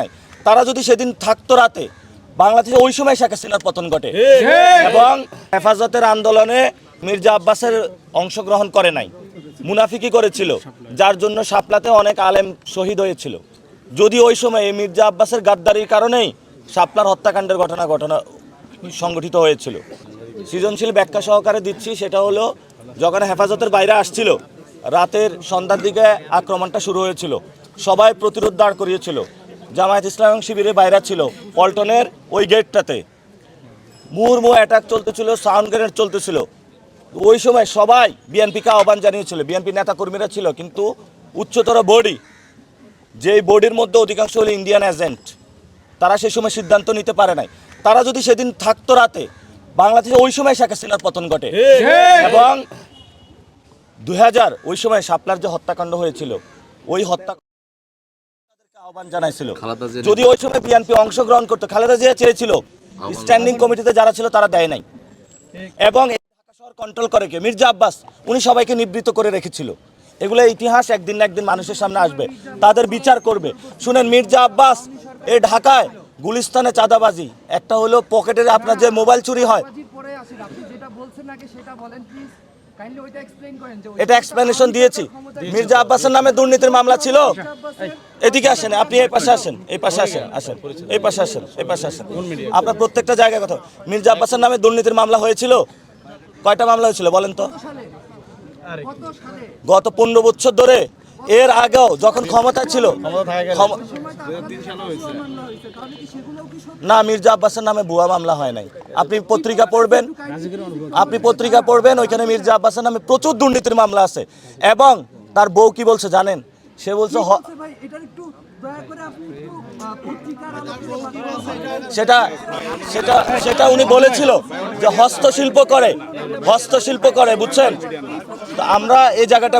নাই। তারা যদি সেদিন থাকতো রাতে বাংলাদেশে ওই সময় শেখ হাসিনার পতন ঘটে। এবং হেফাজতের আন্দোলনে মির্জা আব্বাসের অংশগ্রহণ করে নাই। মুনাফিকি করেছিল যার জন্য সাপলাতে অনেক আলেম শহীদ হয়েছিল। যদি ওই সময় মির্জা আব্বাসের গাদ্দারির কারণেই শাপলার হত্যাকাণ্ডের ঘটনা ঘটনা সংগঠিত হয়েছিল। সৃজনশীল ব্যাখ্যা সহকারে দিচ্ছি সেটা হলো যখন হেফাজতের বাইরে আসছিল রাতের সন্ধ্যার দিকে আক্রমণটা শুরু হয়েছিল। সবাই প্রতিরোধ দাঁড় করিয়েছিল। জামায়াত ইসলাম শিবিরের বাইরে ছিল পল্টনের ওই গেটটাতে মুহুর্মুহ অ্যাটাক চলতেছিল সাউন্ড গ্রেনেড চলতেছিল। ওই সময় সবাই বিএনপিকে আহ্বান জানিয়েছিল বিএনপি নেতাকর্মীরা ছিল কিন্তু উচ্চতর বডি যেই বডির মধ্যে অধিকাংশ হলো ইন্ডিয়ান এজেন্ট তারা সেই সময় সিদ্ধান্ত নিতে পারে নাই। তারা যদি সেদিন থাকতো রাতে বাংলাদেশে ওই সময় শেখ হাসিনার পতন ঘটে। এবং দুই হাজার ওই সময় শাপলার যে হত্যাকাণ্ড হয়েছিল ওই হত্যা আহ্বান জানাইছিল। যদি ওই সময় বিএনপি অংশগ্রহণ করতো খালেদা জিয়া চেয়েছিল স্ট্যান্ডিং কমিটিতে যারা ছিল তারা দেয় নাই। এবং ঢাকা শহর কন্ট্রোল করে কে? মির্জা আব্বাস উনি সবাইকে নিবৃত্ত করে রেখেছিল। এগুলো ইতিহাস একদিন না একদিন মানুষের সামনে আসবে। তাদের বিচার করবে। শুনেন মির্জা আব্বাস এই ঢাকায় গুলিস্তানে চাঁদাবাজি। একটা হলো পকেটের আপনার যে মোবাইল চুরি হয়। এটা এক্সপ্লেনেশন দিয়েছি। মির্জা আব্বাসের নামে দুর্নীতির মামলা ছিল। এদিকে আসেন আপনি এই পাশে আসেন এই পাশে আসেন আসেন এই পাশে আসেন এই পাশে আসেন। আপনার প্রত্যেকটা জায়গায় কথা। মির্জা আব্বাসের নামে দুর্নীতির মামলা হয়েছিল? কয়টা মামলা হয়েছিল বলেন তো? সালে? কত সালে? গত পনেরো বছর ধরে এর আগেও যখন ক্ষমতা ছিল না মির্জা আব্বাসের নামে ভুয়া মামলা হয় নাই। আপনি পত্রিকা পড়বেন আপনি পত্রিকা পড়বেন ওইখানে মির্জা আব্বাসের নামে প্রচুর দুর্নীতির মামলা আছে। এবং তার বউ কি বলছে জানেন? সে বলছে সেটা সেটা সেটা উনি বলেছিল যে হস্তশিল্প করে হস্তশিল্প করে বুঝছেন? আমরা এই জায়গাটা